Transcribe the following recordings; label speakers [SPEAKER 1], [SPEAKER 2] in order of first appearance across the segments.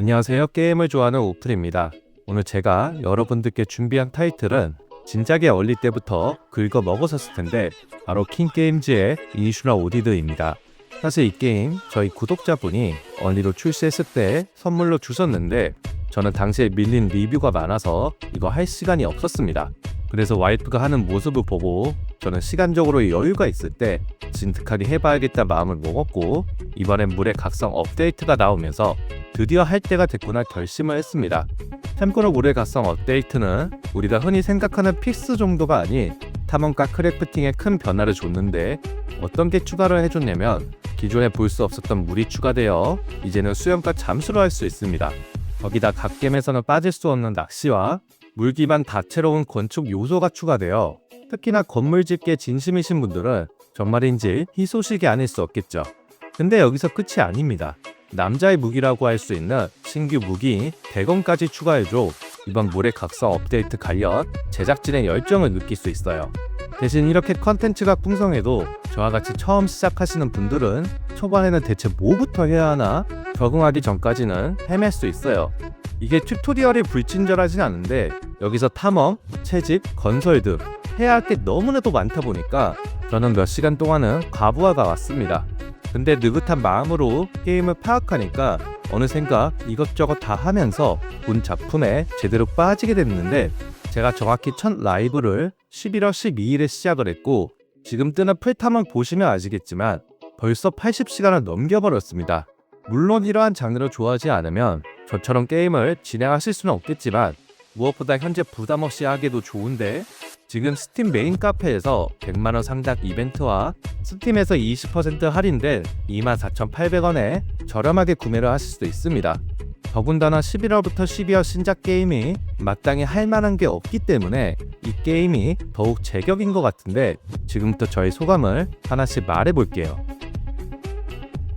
[SPEAKER 1] 안녕하세요. 게임을 좋아하는 오플입니다. 오늘 제가 여러분들께 준비한 타이틀은 진작에 얼리 때부터 긁어 먹었었을 텐데 바로 킹게임즈의 이슈라 오디드입니다. 사실 이 게임 저희 구독자분이 얼리로 출시했을 때 선물로 주셨는데 저는 당시에 밀린 리뷰가 많아서 이거 할 시간이 없었습니다. 그래서 와이프가 하는 모습을 보고 저는 시간적으로 여유가 있을 때 진득하게 해봐야겠다 마음을 먹었고 이번엔 물의 각성 업데이트가 나오면서 드디어 할 때가 됐구나 결심을 했습니다. 참고로 물의 각성 업데이트는 우리가 흔히 생각하는 픽스 정도가 아닌 탐험가 크래프팅에 큰 변화를 줬는데 어떤 게 추가를 해줬냐면 기존에 볼 수 없었던 물이 추가되어 이제는 수영과 잠수를 할수 있습니다. 거기다 각 게임에서는 빠질 수 없는 낚시와 물 기반 다채로운 건축 요소가 추가되어 특히나 건물 짓기에 진심이신 분들은 정말인지 희소식이 아닐 수 없겠죠. 근데 여기서 끝이 아닙니다. 남자의 무기라고 할 수 있는 신규 무기 대검까지 추가해줘 이번 각성 업데이트 관련 제작진의 열정을 느낄 수 있어요. 대신 이렇게 컨텐츠가 풍성해도 저와 같이 처음 시작하시는 분들은 초반에는 대체 뭐부터 해야 하나 적응하기 전까지는 헤맬 수 있어요. 이게 튜토리얼이 불친절하진 않은데 여기서 탐험, 채집, 건설 등 해야 할 게 너무나도 많다 보니까 저는 몇 시간 동안은 과부하가 왔습니다. 근데 느긋한 마음으로 게임을 파악하니까 어느샌가 이것저것 다 하면서 본 작품에 제대로 빠지게 됐는데 제가 정확히 첫 라이브를 11월 12일에 시작을 했고 지금 뜨는 풀탐을 보시면 아시겠지만 벌써 80시간을 넘겨버렸습니다. 물론 이러한 장르를 좋아하지 않으면 저처럼 게임을 진행하실 수는 없겠지만 무엇보다 현재 부담 없이 하기도 좋은데 지금 스팀 메인 카페에서 100만원 상당 이벤트와 스팀에서 20% 할인된 24,800원에 저렴하게 구매를 하실 수 있습니다. 더군다나 11월부터 12월 신작 게임이 마땅히 할 만한 게 없기 때문에 이 게임이 더욱 제격인 것 같은데 지금부터 저의 소감을 하나씩 말해 볼게요.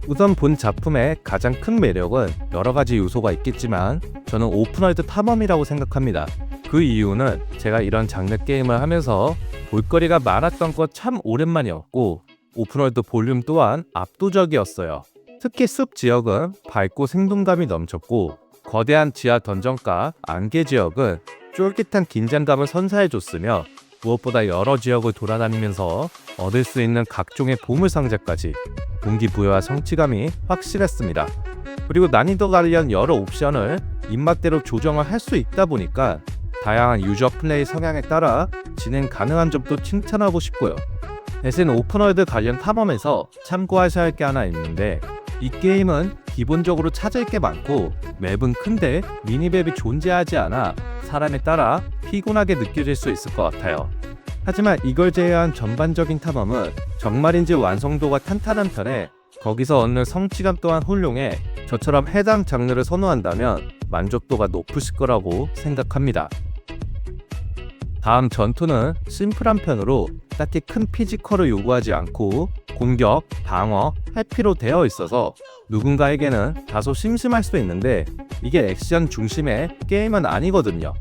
[SPEAKER 1] 우선 본 작품의 가장 큰 매력은 여러 가지 요소가 있겠지만 저는 오픈월드 탐험이라고 생각합니다. 그 이유는 제가 이런 장르 게임을 하면서 볼거리가 많았던 것 참 오랜만이었고 오픈월드 볼륨 또한 압도적이었어요. 특히 숲 지역은 밝고 생동감이 넘쳤고 거대한 지하 던전과 안개 지역은 쫄깃한 긴장감을 선사해줬으며 무엇보다 여러 지역을 돌아다니면서 얻을 수 있는 각종의 보물 상자까지 동기부여와 성취감이 확실했습니다. 그리고 난이도 관련 여러 옵션을 입맛대로 조정을 할 수 있다 보니까 다양한 유저 플레이 성향에 따라 진행 가능한 점도 칭찬하고 싶고요. 대신 오픈월드 관련 탐험에서 참고하셔야 할 게 하나 있는데 이 게임은 기본적으로 찾을 게 많고 맵은 큰데 미니맵이 존재하지 않아 사람에 따라 피곤하게 느껴질 수 있을 것 같아요. 하지만 이걸 제외한 전반적인 탐험은 정말인지 완성도가 탄탄한 편에 거기서 얻는 성취감 또한 훌륭해 저처럼 해당 장르를 선호한다면 만족도가 높으실 거라고 생각합니다. 다음 전투는 심플한 편으로 딱히 큰 피지컬을 요구하지 않고 공격, 방어, 회피로 되어 있어서 누군가에게는 다소 심심할 수 있는데 이게 액션 중심의 게임은 아니거든요.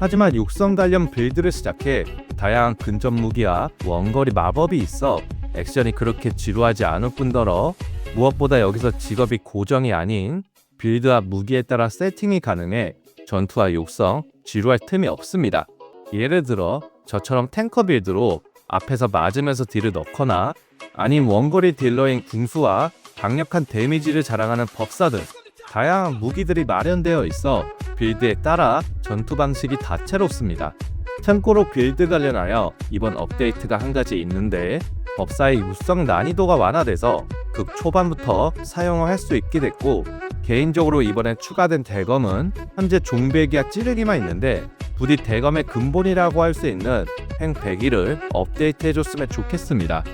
[SPEAKER 1] 하지만 육성 관련 빌드를 시작해 다양한 근접 무기와 원거리 마법이 있어 액션이 그렇게 지루하지 않을 뿐더러 무엇보다 여기서 직업이 고정이 아닌 빌드와 무기에 따라 세팅이 가능해 전투와 육성, 지루할 틈이 없습니다. 예를 들어 저처럼 탱커 빌드로 앞에서 맞으면서 딜을 넣거나 아님 원거리 딜러인 궁수와 강력한 데미지를 자랑하는 법사 등 다양한 무기들이 마련되어 있어 빌드에 따라 전투 방식이 다채롭습니다. 참고로 빌드 관련하여 이번 업데이트가 한 가지 있는데 법사의 육성 난이도가 완화돼서 극 초반부터 사용을 할수 있게 됐고 개인적으로 이번에 추가된 대검은 현재 종배기와 찌르기만 있는데 부디 대검의 근본이라고 할 수 있는 행 100일을 업데이트해줬으면 좋겠습니다.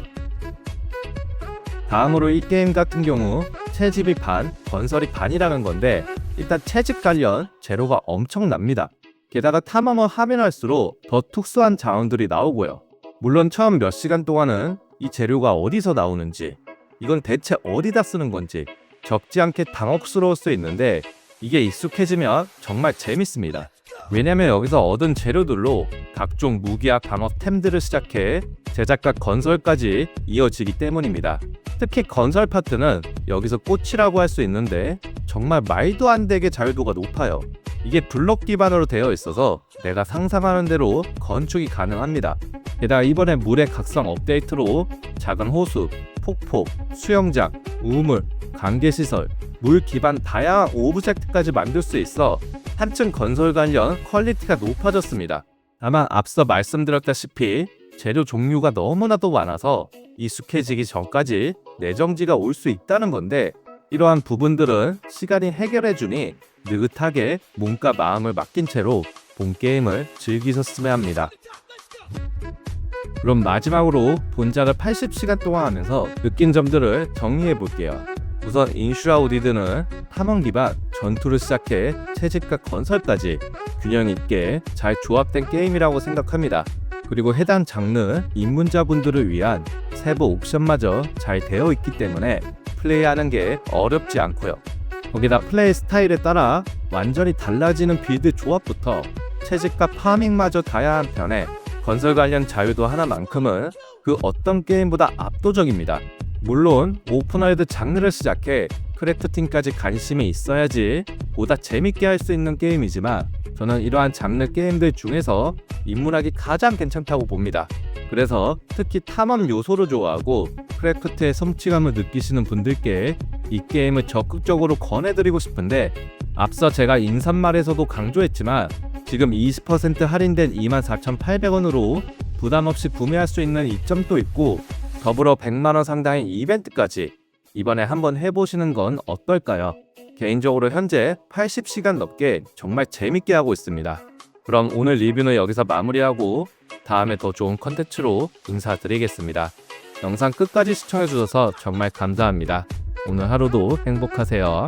[SPEAKER 1] 다음으로 이 게임 같은 경우 채집이 반, 건설이 반이라는 건데 일단 채집 관련 재료가 엄청납니다. 게다가 탐험을 하면 할수록 더 특수한 자원들이 나오고요. 물론 처음 몇 시간 동안은 이 재료가 어디서 나오는지 이건 대체 어디다 쓰는 건지 적지 않게 당혹스러울 수 있는데 이게 익숙해지면 정말 재밌습니다. 왜냐면 여기서 얻은 재료들로 각종 무기와 방어템들을 시작해 제작과 건설까지 이어지기 때문입니다. 특히 건설 파트는 여기서 꽃이라고 할 수 있는데 정말 말도 안 되게 자유도가 높아요. 이게 블록 기반으로 되어 있어서 내가 상상하는 대로 건축이 가능합니다. 게다가 이번에 물의 각성 업데이트로 작은 호수, 폭포, 수영장, 우물, 관계시설, 물 기반 다양한 오브젝트까지 만들 수 있어 한층 건설 관련 퀄리티가 높아졌습니다. 아마 앞서 말씀드렸다시피 재료 종류가 너무나도 많아서 익숙해지기 전까지 내정지가 올 수 있다는 건데 이러한 부분들은 시간이 해결해주니 느긋하게 몸과 마음을 맡긴 채로 본 게임을 즐기셨으면 합니다. 그럼 마지막으로 본작을 80시간 동안 하면서 느낀 점들을 정리해 볼게요. 우선 인슈라우디드는 탐험 기반 전투를 시작해 채집과 건설까지 균형 있게 잘 조합된 게임이라고 생각합니다. 그리고 해당 장르 입문자분들을 위한 세부 옵션마저 잘 되어 있기 때문에 플레이하는 게 어렵지 않고요. 거기다 플레이 스타일에 따라 완전히 달라지는 빌드 조합부터 채집과 파밍마저 다양한 편에 건설 관련 자유도 하나만큼은 그 어떤 게임보다 압도적입니다. 물론 오픈월드 장르를 시작해 크래프팅까지 관심이 있어야지 보다 재밌게 할 수 있는 게임이지만 저는 이러한 장르 게임들 중에서 입문하기 가장 괜찮다고 봅니다. 그래서 특히 탐험 요소를 좋아하고 크래프트의 성취감을 느끼시는 분들께 이 게임을 적극적으로 권해드리고 싶은데 앞서 제가 인사말에서도 강조했지만 지금 20% 할인된 24,800원으로 부담 없이 구매할 수 있는 이점도 있고 더불어 100만원 상당의 이벤트까지 이번에 한번 해보시는 건 어떨까요? 개인적으로 현재 80시간 넘게 정말 재밌게 하고 있습니다. 그럼 오늘 리뷰는 여기서 마무리하고 다음에 더 좋은 컨텐츠로 인사드리겠습니다. 영상 끝까지 시청해주셔서 정말 감사합니다. 오늘 하루도 행복하세요.